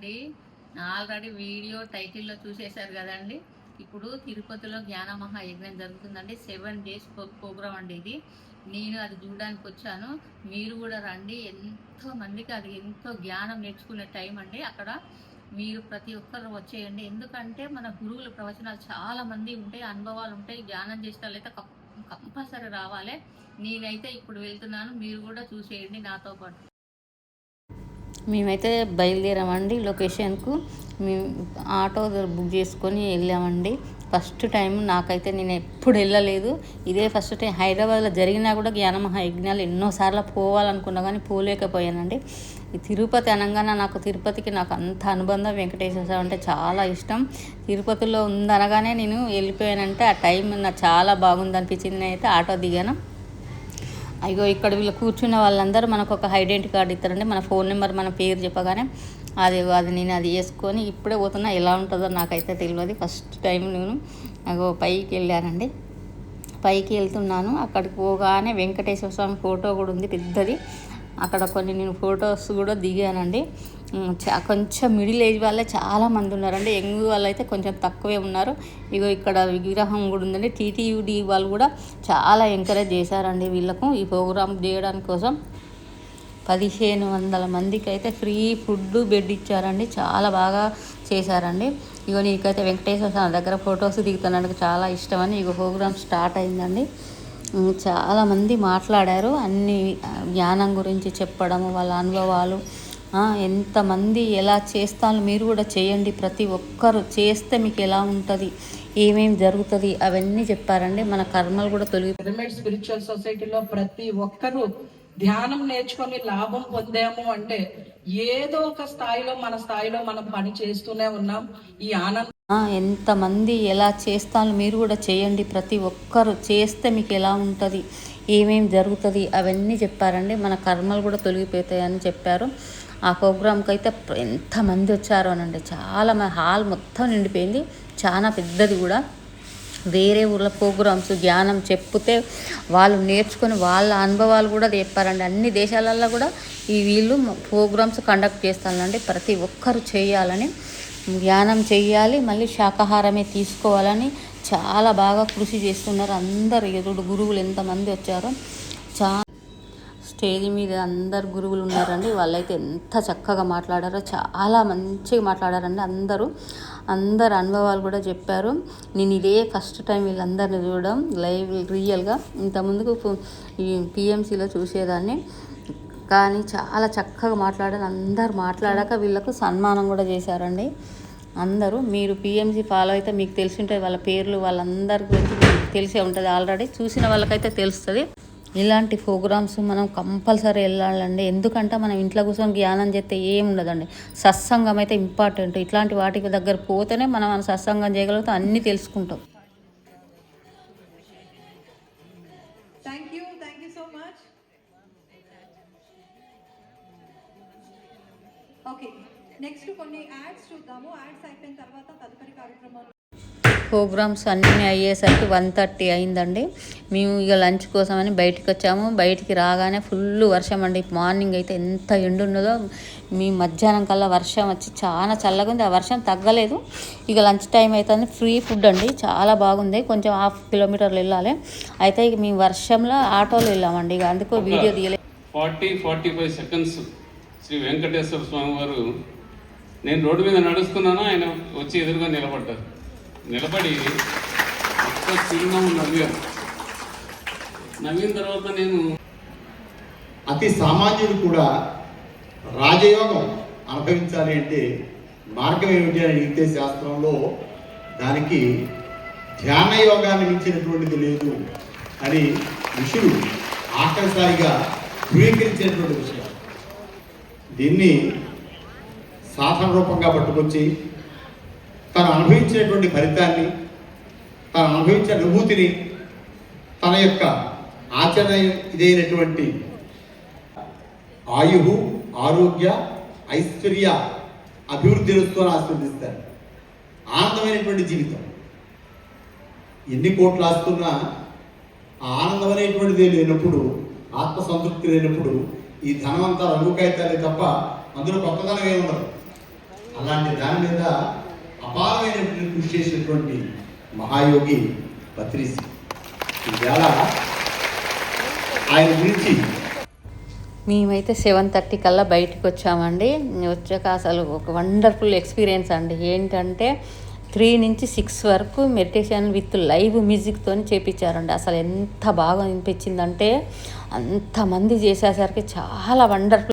అండి already video టైటిల్లో చూసేశారు కదండి. ఇప్పుడు తిరుపతిలో జ్ఞాన మహాయజ్ఞం జరుగుతుందండి. సెవెన్ డేస్ ప్రోగ్రామ్ అండి ఇది. నేను అది చూడడానికి వచ్చాను. మీరు కూడా రండి. ఎంతో మందికి అది ఎంతో జ్ఞానం నేర్చుకునే టైం అండి. అక్కడ మీరు ప్రతి ఒక్కరు వచ్చేయండి. ఎందుకంటే మన గురువుల ప్రవచనాలు చాలా మంది ఉంటాయి అనుభవాలు ఉంటాయి. ధ్యానం చేసిన వాళ్ళైతే కంపల్సరీ రావాలి. నేనైతే ఇప్పుడు వెళ్తున్నాను. మీరు కూడా చూసేయండి నాతో పాటు. మేమైతే బయలుదేరామండి లొకేషన్కు. మేము ఆటో బుక్ చేసుకొని వెళ్ళామండి. ఫస్ట్ టైం నాకైతే నేను ఎప్పుడు వెళ్ళలేదు. ఇదే ఫస్ట్ టైం హైదరాబాద్లో జరిగినా కూడా జ్ఞానమహా యజ్ఞాలు ఎన్నోసార్లు పోవాలనుకున్నా కానీ పోలేకపోయానండి. ఈ తిరుపతి అనగానే నాకు తిరుపతికి నాకు అంత అనుబంధం వెంకటేశ్వర స్వామి అంటే చాలా ఇష్టం. తిరుపతిలో ఉందనగానే నేను వెళ్ళిపోయానంటే ఆ టైం నాకు చాలా బాగుంది అనిపించింది నేనైతే ఆటో దిగాను. అయ్యో ఇక్కడ వీళ్ళు కూర్చున్న వాళ్ళందరూ మనకు ఒక ఐడెంటి కార్డు ఇస్తారండి. మన ఫోన్ నెంబర్ మన పేరు చెప్పగానే అది అది నేను అది వేసుకొని ఇప్పుడే పోతున్నా. ఎలా ఉంటుందో నాకైతే తెలియదు ఫస్ట్ టైం నేను అగో పైకి వెళ్ళానండి. పైకి వెళ్తున్నాను. అక్కడికి పోగానే వెంకటేశ్వర స్వామి ఫోటో కూడా ఉంది పెద్దది. అక్కడ కొన్ని నేను ఫొటోస్ కూడా దిగానండి. కొంచెం మిడిల్ ఏజ్ వాళ్ళే చాలా మంది ఉన్నారండి యంగ్ వాళ్ళు అయితే కొంచెం తక్కువే ఉన్నారు. ఇగో ఇక్కడ విగ్రహం కూడా ఉందండి. టీటీయూడి వాళ్ళు కూడా చాలా ఎంకరేజ్ చేశారండి వీళ్ళకు ఈ ప్రోగ్రామ్ చేయడానికి కోసం. పదిహేను వందల మందికి అయితే ఫ్రీ ఫుడ్ బెడ్ ఇచ్చారండి. చాలా బాగా చేశారండి. ఇగో నీకైతే వెంకటేశ్వర స్వామి దగ్గర ఫొటోస్ దిగుతున్నందుకు చాలా ఇష్టమని ఇగో ప్రోగ్రామ్ స్టార్ట్ అయిందండి. చాలామంది మాట్లాడారు. అన్ని జ్ఞానం గురించి చెప్పడం వాళ్ళ అనుభవాలు ఎంతమంది ఎలా చేస్తాను మీరు కూడా చేయండి. ప్రతి ఒక్కరు చేస్తే మీకు ఎలా ఉంటుంది ఏమేమి జరుగుతుంది అవన్నీ చెప్పారండి. మన కర్మలు కూడా తొలగి స్పిరిచువల్ సొసైటీలో ప్రతి ఒక్కరూ ధ్యానం నేర్చుకొని లాభం పొందాము అంటే ఏదో ఒక స్థాయిలో మన స్థాయిలో మనం పని చేస్తూనే ఉన్నాం. ఈ ఆనందం ఎంతమంది ఎలా చేస్తాను మీరు కూడా చేయండి. ప్రతి ఒక్కరు చేస్తే మీకు ఎలా ఉంటుంది ఏమేమి జరుగుతుంది అవన్నీ చెప్పారండి. మన కర్మలు కూడా తొలగిపోతాయని చెప్పారు. ఆ ప్రోగ్రామ్కి అయితే ఎంతమంది వచ్చారో అనండి. చాలా హాల్ మొత్తం నిండిపోయింది. చాలా పెద్దది కూడా. వేరే ఊర్ల ప్రోగ్రామ్స్ జ్ఞానం చెప్తే వాళ్ళు నేర్చుకొని వాళ్ళ అనుభవాలు కూడా చెప్పారండి. అన్ని దేశాలల్లో కూడా ఈ వీళ్ళు ప్రోగ్రామ్స్ కండక్ట్ చేస్తానండి. ప్రతి ఒక్కరు చేయాలని ధ్యానం చేయాలి మళ్ళీ శాకాహారమే తీసుకోవాలని చాలా బాగా కృషి చేస్తున్నారు. అందరు ఎదుడు గురువులు ఎంతమంది వచ్చారో చా స్టేజ్ మీద అందరు గురువులు ఉన్నారండి. వాళ్ళైతే ఎంత చక్కగా మాట్లాడారో చాలా మంచిగా మాట్లాడారండి అందరూ. అందరు అనుభవాలు కూడా చెప్పారు. నేను ఇదే ఫస్ట్ టైం వీళ్ళందరిని చూడడం లైవ్ రియల్గా. ఇంతకుముందుకు ఈ పిఎంసీలో చూసేదాన్ని. కానీ చాలా చక్కగా మాట్లాడారు. అందరు మాట్లాడాక వీళ్ళకు సన్మానం కూడా చేశారండి. అందరూ మీరు పిఎంసీ ఫాలో అయితే మీకు తెలిసి ఉంటుంది వాళ్ళ పేర్లు వాళ్ళందరి గురించి మీకు తెలిసే ఉంటుంది ఆల్రెడీ. చూసిన వాళ్ళకైతే తెలుస్తుంది. ఇలాంటి ప్రోగ్రామ్స్ మనం కంపల్సరీ వెళ్ళాలండి. ఎందుకంటే మనం ఇంట్లో కూర్చొని జ్ఞానం చేస్తే ఏం ఉండదండి. సత్సంగం అయితే ఇంపార్టెంట్. ఇట్లాంటి వాటికి దగ్గర పోతేనే మనం మన సత్సంగం చేయగలుగుతాం. అన్నీ తెలుసుకుంటాం. ఓకే నెక్స్ట్ కొన్ని యాడ్స్ చూద్దాము. యాడ్స్ అయిపోయిన తర్వాత తదుపరి కార్యక్రమాలు ప్రోగ్రామ్స్ అన్నీ అయ్యేసరికి వన్ థర్టీ అయిందండి. మేము ఇక లంచ్ కోసమని బయటికి వచ్చాము. బయటికి రాగానే ఫుల్ వర్షం అండి. మార్నింగ్ అయితే ఎంత ఎండు ఉన్నదో మీ మధ్యాహ్నం కల్లా వర్షం వచ్చి చాలా చల్లగా ఉంది. ఆ వర్షం తగ్గలేదు. ఇక లంచ్ టైం అవుతుంది ఫ్రీ ఫుడ్ అండి. చాలా బాగుంది. కొంచెం హాఫ్ కిలోమీటర్లు వెళ్ళాలి. అయితే ఇక మేము వర్షంలో ఆటోలో వెళ్ళామండి. ఇక అందుకో వీడియో తీయలేదు forty forty five seconds Sri Venkateswara Swamy వారు నేను రోడ్డు మీద నడుస్తున్నాను. ఆయన వచ్చి ఎదురుగా నిలబడ్డారు. నిలబడి ఒక్క చిరునవ్వు నవ్వాను నవ్విన తర్వాత నేను అతి సామాన్యుడు కూడా రాజయోగం అనుభవించాలి అంటే మార్గం ఏమిటి అని అడిగితే శాస్త్రంలో దానికి ధ్యాన యోగాన్ని మించినటువంటిది లేదు అని ఋషులు ఆఖరిసారిగా ధృవీకరించినటువంటి విషయం. దీన్ని సాధన రూపంగా పట్టుకొచ్చి తను అనుభవించినటువంటి ఫలితాన్ని తను అనుభవించిన అనుభూతిని తన యొక్క ఆచరణ ఇదైనటువంటి ఆయు ఆరోగ్య ఐశ్వర్య అభివృద్ధి వస్తువులు ఆస్వాదిస్తారు ఆనందమైనటువంటి జీవితం. ఎన్ని కోట్లు ఆస్తున్నా ఆ ఆనందం అనేటువంటిది లేనప్పుడు ఆత్మ సంతృప్తి లేనప్పుడు ఈ ధనం అంతా రంగు కాగితాలే తప్ప అందులో కొత్తదనం ఏమి ఉండదు అలాంటి దాని మీద అపారమైనటువంటి కృషి చేసినటువంటి మహాయోగి పత్రిసి. ఇవాళ ఆయన గురించి మేమైతే సెవెన్ థర్టీ కల్లా బయటకు వచ్చామండి. వచ్చాక అసలు ఒక వండర్ఫుల్ ఎక్స్పీరియన్స్ అండి. ఏంటంటే త్రీ నుంచి సిక్స్ వరకు మెడిటేషన్ విత్ లైవ్ మ్యూజిక్తో చేపించారండి. అసలు ఎంత బాగా అనిపించిందంటే అంతమంది చేసేసరికి చాలా వండర్ఫుల్